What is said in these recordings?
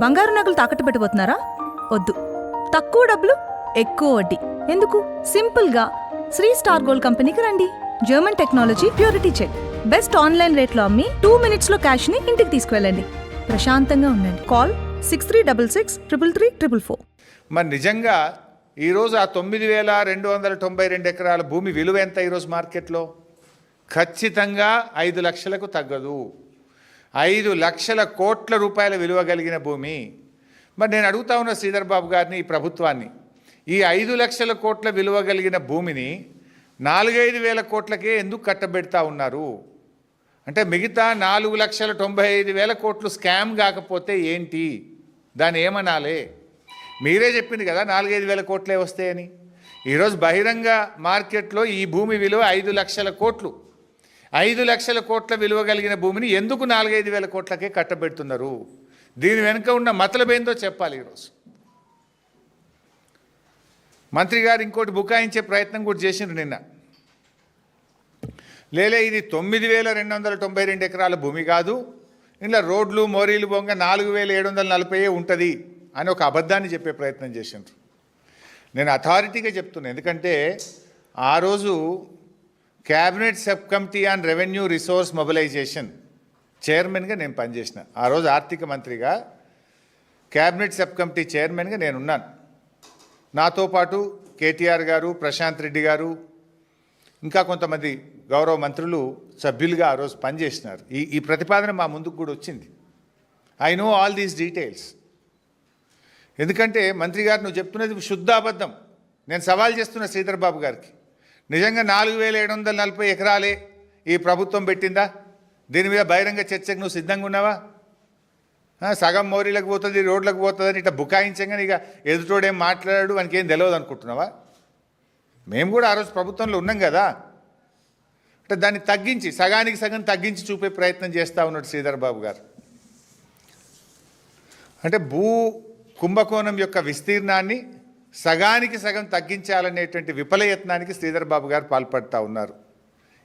బంగారు నగలు తాకట్టు పెట్టబోతున్నారా? వద్దు. తక్కువ డబ్బులు ఎక్కువ వడ్డీ. ఎందుకు? సింపుల్గా. శ్రీ స్టార్ గోల్డ్ కంపెనీకి రండి. German technology purity check. Best online రేట్లో అమ్మి టూ మినిట్స్లో క్యాష్ని ఇంటికి తీసుకువెళ్ళండి. ప్రశాంతంగా ఉండండి. Call six three double six triple three triple four మరి నిజంగా ఈరోజు ఆ తొమ్మిది వేల రెండు వందల తొంభై రెండు ఎకరాల భూమి విలువ ఎంత ఈరోజు మార్కెట్లో? ఖచ్చితంగా ఐదు లక్షలకు తగ్గదు. ఐదు లక్షల కోట్ల రూపాయల విలువ కలిగిన భూమి. మరి నేను అడుగుతా ఉన్న శ్రీధర్ బాబు గారిని ఈ ప్రభుత్వాన్ని. ఈ ఐదు లక్షల కోట్ల విలువ కలిగిన భూమిని నాలుగైదు వేల కోట్లకే ఎందుకు కట్టబెడతా ఉన్నారు? అంటే మిగతా నాలుగు లక్షల తొంభై ఐదు వేల కోట్లు స్కామ్ కాకపోతే ఏంటి? దాన్ని ఏమనాలే? మీరే చెప్పింది కదా నాలుగైదు వేల కోట్లే వస్తాయని. ఈరోజు బహిరంగ మార్కెట్లో ఈ భూమి విలువ ఐదు లక్షల కోట్లు. ఐదు లక్షల కోట్ల విలువ కలిగిన భూమిని ఎందుకు నాలుగైదు వేల కోట్లకే కట్టబెడుతున్నారు? దీని వెనుక ఉన్న మతలబేందో చెప్పాలి ఈరోజు. మంత్రి గారు ఇంకోటి బుకాయించే ప్రయత్నం కూడా చేసిండ్రు నిన్న. లేలే ఇది తొమ్మిది వేల రెండు వందల తొంభై రెండు ఎకరాల భూమి కాదు ఇలా రోడ్లు మోరీలు బొంగ నాలుగు వేల ఏడు వందల నలభై ఉంటుంది అని ఒక అబద్ధాన్ని చెప్పే ప్రయత్నం చేసిండ్రు. నేను అథారిటీగా చెప్తున్నాను ఎందుకంటే ఆ రోజు cabinet sub committee on revenue resource mobilisation చైర్మన్గా నేను పనిచేసిన. ఆ రోజు ఆర్థిక మంత్రిగా క్యాబినెట్ సబ్ కమిటీ చైర్మన్గా నేనున్నాను నాతో పాటు కేటీఆర్ గారు ప్రశాంత్ రెడ్డి గారు ఇంకా కొంతమంది గౌరవ మంత్రులు సభ్యులుగా ఆ రోజు పనిచేసినారు. ఈ ఈ ప్రతిపాదన మా ముందుకు కూడా వచ్చింది. I know all these details ఎందుకంటే మంత్రి గారు నువ్వు చెప్తున్నది శుద్ధ అబద్ధం నేను సవాల్ చేస్తున్న శ్రీధర్ బాబు గారికి. నిజంగా నాలుగు వేల ఏడు వందల నలభై ఎకరాలే ఈ ప్రభుత్వం పెట్టిందా? దీని మీద బహిరంగ చర్చకు నువ్వు సిద్ధంగా ఉన్నావా? సగం మోరీలకు పోతుంది రోడ్లకు పోతుంది ఇట్లా బుకాయించంగా ఇక ఎదుటోడేం మాట్లాడాడు మనకి ఏం తెలియదు అనుకుంటున్నావా? మేము కూడా ఆ రోజు ప్రభుత్వంలో ఉన్నాం కదా. అంటే దాన్ని తగ్గించి సగానికి సగం తగ్గించి చూపే ప్రయత్నం చేస్తూ ఉన్నాడు శ్రీధర్ బాబు గారు. అంటే భూ కుంభకోణం యొక్క విస్తీర్ణాన్ని సగానికి సగం తగ్గించాలనేటువంటి విఫలయత్నానికి శ్రీధర్ బాబు గారు పాల్పడుతూ ఉన్నారు.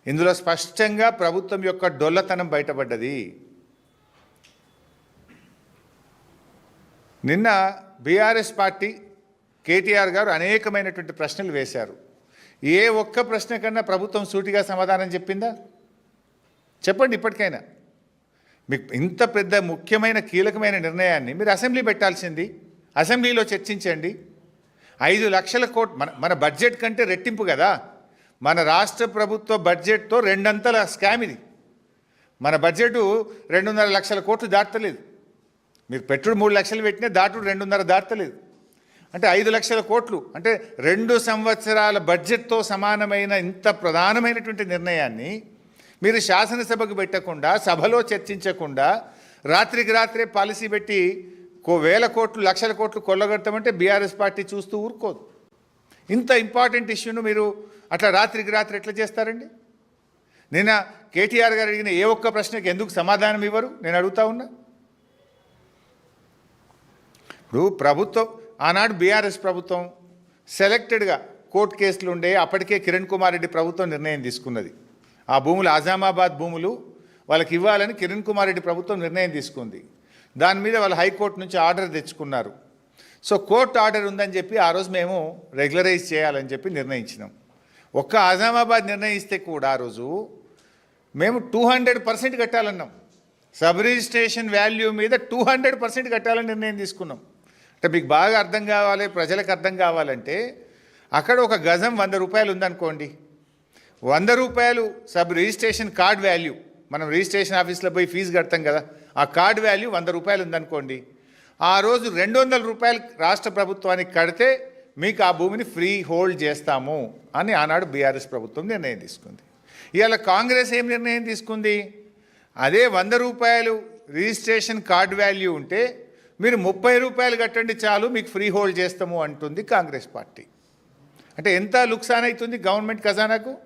ఇందులో స్పష్టంగా ప్రభుత్వం యొక్క డొల్లతనం బయటపడ్డది. నిన్న బీఆర్ఎస్ పార్టీ కేటీఆర్ గారు అనేకమైనటువంటి ప్రశ్నలు వేశారు. ఏ ఒక్క ప్రశ్న కన్నా ప్రభుత్వం సూటిగా సమాధానం చెప్పిందా? చెప్పండి ఇప్పటికైనా. మీకు ఇంత పెద్ద ముఖ్యమైన కీలకమైన నిర్ణయాన్ని మీరు అసెంబ్లీ పెట్టాల్సింది అసెంబ్లీలో చర్చించండి. ఐదు లక్షల కోట్ మన మన బడ్జెట్ కంటే రెట్టింపు కదా. మన రాష్ట్ర ప్రభుత్వ బడ్జెట్తో రెండంతల స్కామ్ ఇది. మన బడ్జెట్ రెండున్నర లక్షల కోట్లు దాటలేదు. మీరు పెట్టుడు మూడు లక్షలు పెట్టినా దాటుడు రెండున్నర దాటలేదు. అంటే ఐదు లక్షల కోట్లు అంటే రెండు సంవత్సరాల బడ్జెట్తో సమానమైన ఇంత ప్రధానమైనటువంటి నిర్ణయాన్ని మీరు శాసనసభకు పెట్టకుండా సభలో చర్చించకుండా రాత్రికి రాత్రే పాలసీ పెట్టి కో వేల కోట్లు లక్షల కోట్లు కొల్లగొడతామంటే బీఆర్ఎస్ పార్టీ చూస్తూ ఊరుకోదు. ఇంత ఇంపార్టెంట్ ఇష్యూను మీరు అట్లా రాత్రికి రాత్రి ఎట్లా చేస్తారండి? నిన్న కేటీఆర్ గారు అడిగిన ఏ ఒక్క ప్రశ్నకి ఎందుకు సమాధానం ఇవ్వరు? నేను అడుగుతా ఉన్నా. ఇప్పుడు ప్రభుత్వం ఆనాడు బీఆర్ఎస్ ప్రభుత్వం సెలెక్టెడ్గా కోర్టు కేసులు ఉండే అప్పటికే కిరణ్ కుమార్ రెడ్డి ప్రభుత్వం నిర్ణయం తీసుకున్నది. ఆ భూములు ఆజామాబాద్ భూములు వాళ్ళకి ఇవ్వాలని కిరణ్ కుమార్ రెడ్డి ప్రభుత్వం నిర్ణయం తీసుకుంది. దాని మీద వాళ్ళు హైకోర్టు నుంచి ఆర్డర్ తెచ్చుకున్నారు. సో కోర్టు ఆర్డర్ ఉందని చెప్పి ఆ రోజు మేము రెగ్యులరైజ్ చేయాలని చెప్పి నిర్ణయించినాం. ఒక్క ఆజామాబాద్ నిర్ణయిస్తే కూడా ఆ రోజు మేము టూ హండ్రెడ్ పర్సెంట్ కట్టాలన్నాం. సబ్ రిజిస్ట్రేషన్ వాల్యూ మీద టూ హండ్రెడ్ పర్సెంట్ కట్టాలని నిర్ణయం తీసుకున్నాం. అంటే మీకు బాగా అర్థం కావాలి ప్రజలకు అర్థం కావాలంటే అక్కడ ఒక గజం వంద రూపాయలు ఉందనుకోండి. వంద రూపాయలు సబ్ రిజిస్ట్రేషన్ కార్డ్ వాల్యూ. మనం రిజిస్ట్రేషన్ ఆఫీస్లో పోయి ఫీజు కడతాం కదా. ఆ కార్డ్ వాల్యూ వంద రూపాయలు ఉందనుకోండి. ఆ రోజు రెండు వందల రూపాయలు రాష్ట్ర ప్రభుత్వానికి కడితే మీకు ఆ భూమిని ఫ్రీ హోల్డ్ చేస్తాము అని ఆనాడు బీఆర్ఎస్ ప్రభుత్వం నిర్ణయం తీసుకుంది. ఇవాళ కాంగ్రెస్ ఏం నిర్ణయం తీసుకుంది? అదే వంద రూపాయలు రిజిస్ట్రేషన్ కార్డ్ వాల్యూ ఉంటే మీరు ముప్పై రూపాయలు కట్టండి చాలు మీకు ఫ్రీ హోల్డ్ చేస్తాము అంటుంది కాంగ్రెస్ పార్టీ. అంటే ఎంత లుక్సాన్ అవుతుంది గవర్నమెంట్ ఖజానాకు?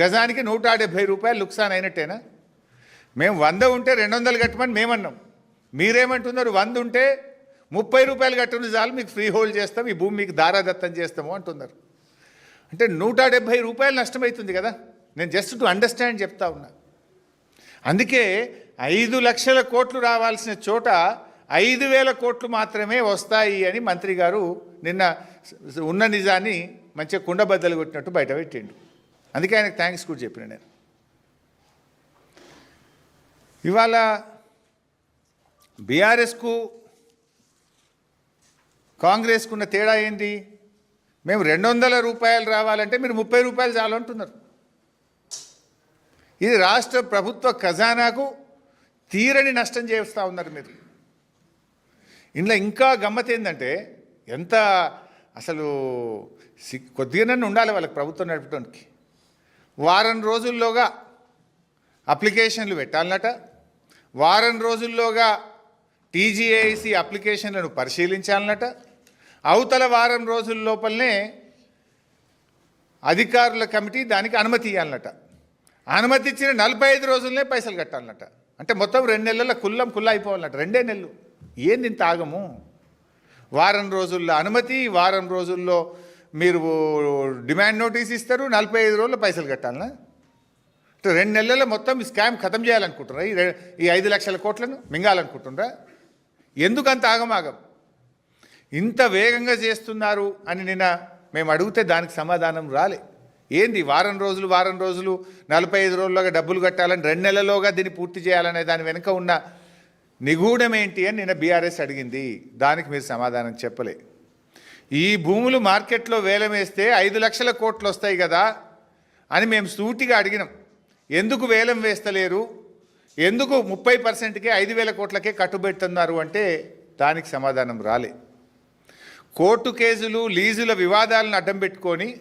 గజానికి నూట రూపాయలు లుక్సాన్ అయినట్టేనా? మేము వంద ఉంటే రెండు వందలు కట్టమని మేమన్నాం. మీరేమంటున్నారు? వంద ఉంటే ముప్పై రూపాయలు కట్టండి చాలు మీకు ఫ్రీ హోల్డ్ చేస్తాం ఈ భూమి మీకు దారాదత్తం చేస్తాము అంటున్నారు. అంటే నూట డెబ్భై రూపాయలు నష్టమవుతుంది కదా? నేను జస్ట్ టు అండర్స్టాండ్ చెప్తా ఉన్నా. అందుకే ఐదు లక్షల కోట్లు రావాల్సిన చోట ఐదు వేల కోట్లు మాత్రమే వస్తాయి అని మంత్రి గారు నిన్న ఉన్న నిజాన్ని మంచిగా కుండబద్దలు కొట్టినట్టు బయట పెట్టిండు. అందుకే ఆయనకు థ్యాంక్స్ కూడా చెప్పిన నేను. ఇవాళ బీఆర్ఎస్కు కాంగ్రెస్కు ఉన్న తేడా ఏంటి? మేము రెండు వందల రూపాయలు రావాలంటే మీరు ముప్పై రూపాయలు చాలంటున్నారు. ఇది రాష్ట్ర ప్రభుత్వ ఖజానాకు తీరని నష్టం చేస్తూ ఉన్నారు మీరు. ఇందులో ఇంకా గమ్మత్ ఏంటంటే ఎంత అసలు సి కొద్దిగానే ఉండాలి వాళ్ళకి ప్రభుత్వం నడపడానికి వారం రోజుల్లోగా అప్లికేషన్లు పెట్టాలన్నట. వారం రోజుల్లోగా టీజీఐసి అప్లికేషన్లను పరిశీలించాలన్నట. అవతల వారం రోజుల లోపలనే అధికారుల కమిటీ దానికి అనుమతి ఇవ్వాలన్నట అనుమతి ఇచ్చిన నలభై ఐదు రోజులనే పైసలు కట్టాలన్నట. అంటే మొత్తం రెండు నెలల కుల్లం కుల్ల అయిపోవాలన్నట. రెండే నెలలు. ఏంది ఇంత ఆగము? వారం రోజుల్లో అనుమతి వారం రోజుల్లో మీరు డిమాండ్ నోటీస్ ఇస్తారు నలభై ఐదు రోజుల్లో పైసలు కట్టాలనా? రెండు నెలల్లో మొత్తం ఈ స్కామ్ ఖతం చేయాలనుకుంటున్నారా? ఈ ఈ ఐదు లక్షల కోట్లను మింగాలనుకుంటున్నారా? ఎందుకు అంత ఆగమాగం? ఇంత వేగంగా చేస్తున్నారు అని నిన్న మేము అడిగితే దానికి సమాధానం రాలే. ఏంది వారం రోజులు వారం రోజులు నలభై ఐదు రోజుల్లోగా డబ్బులు కట్టాలని రెండు నెలల్లోగా దీన్ని పూర్తి చేయాలనే దాని వెనుక ఉన్న నిగూఢం ఏంటి అని నిన్న బీఆర్ఎస్ అడిగింది. దానికి మీరు సమాధానం చెప్పలే. ఈ భూములు మార్కెట్లో వేలం వేస్తే ఐదు లక్షల కోట్లు వస్తాయి కదా అని మేము సూటిగా అడిగినాం. ఎందుకు వేలం వేస్తలేరు? ఎందుకు ముప్పై పర్సెంట్కే ఐదు వేల కోట్లకే కట్టుబెడుతున్నారు అంటే దానికి సమాధానం రాలే. కోర్టు కేసులు లీజుల వివాదాలను అడ్డం పెట్టుకొని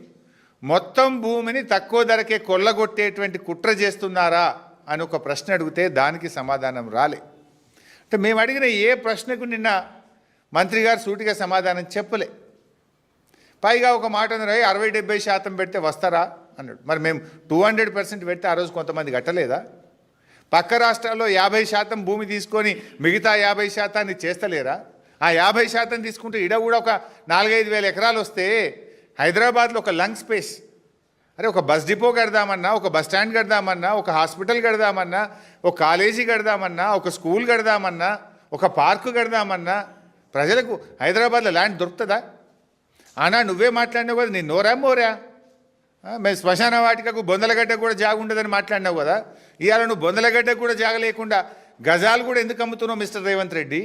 మొత్తం భూమిని తక్కువ ధరకే కొల్లగొట్టేటువంటి కుట్ర చేస్తున్నారా అని ఒక ప్రశ్న అడిగితే దానికి సమాధానం రాలే. అంటే మేము అడిగిన ఏ ప్రశ్నకు నిన్న మంత్రి గారు సూటిగా సమాధానం చెప్పలే. పైగా ఒక మాట అన్నారు అరవై డెబ్బై శాతం పెడితే వస్తారా? అన్నాడు మరి మేము టూ హండ్రెడ్ పర్సెంట్ పెడితే ఆ రోజు కొంతమంది కట్టలేదా? పక్క రాష్ట్రాల్లో యాభై శాతం భూమి తీసుకొని మిగతా యాభై శాతాన్ని చేస్తలేరా? ఆ యాభై శాతం తీసుకుంటే ఇడ కూడా ఒక నాలుగైదు వేల ఎకరాలు వస్తే హైదరాబాద్లో ఒక లంగ్ స్పేస్. అరే ఒక బస్ డిపో కడదామన్నా ఒక బస్ స్టాండ్ కడదామన్నా ఒక హాస్పిటల్ కడదామన్నా ఒక కాలేజీ కడదామన్నా ఒక స్కూల్ కడదామన్నా ఒక పార్కు కడదామన్నా ప్రజలకు హైదరాబాద్లో ల్యాండ్ దొరుకుతుందా? అన్నా నువ్వే మాట్లాడినావు కదా నేను నోరా మోరా? మేము శ్మశాన వాటికకు బొందలగడ్డ కూడా జాగు ఉండదని మాట్లాడినావు కదా. ఇవాళ నువ్వు బొందలగడ్డ కూడా జాగ లేకుండా గజాలు కూడా ఎందుకు అమ్ముతున్నావు మిస్టర్ రేవంత్ రెడ్డి?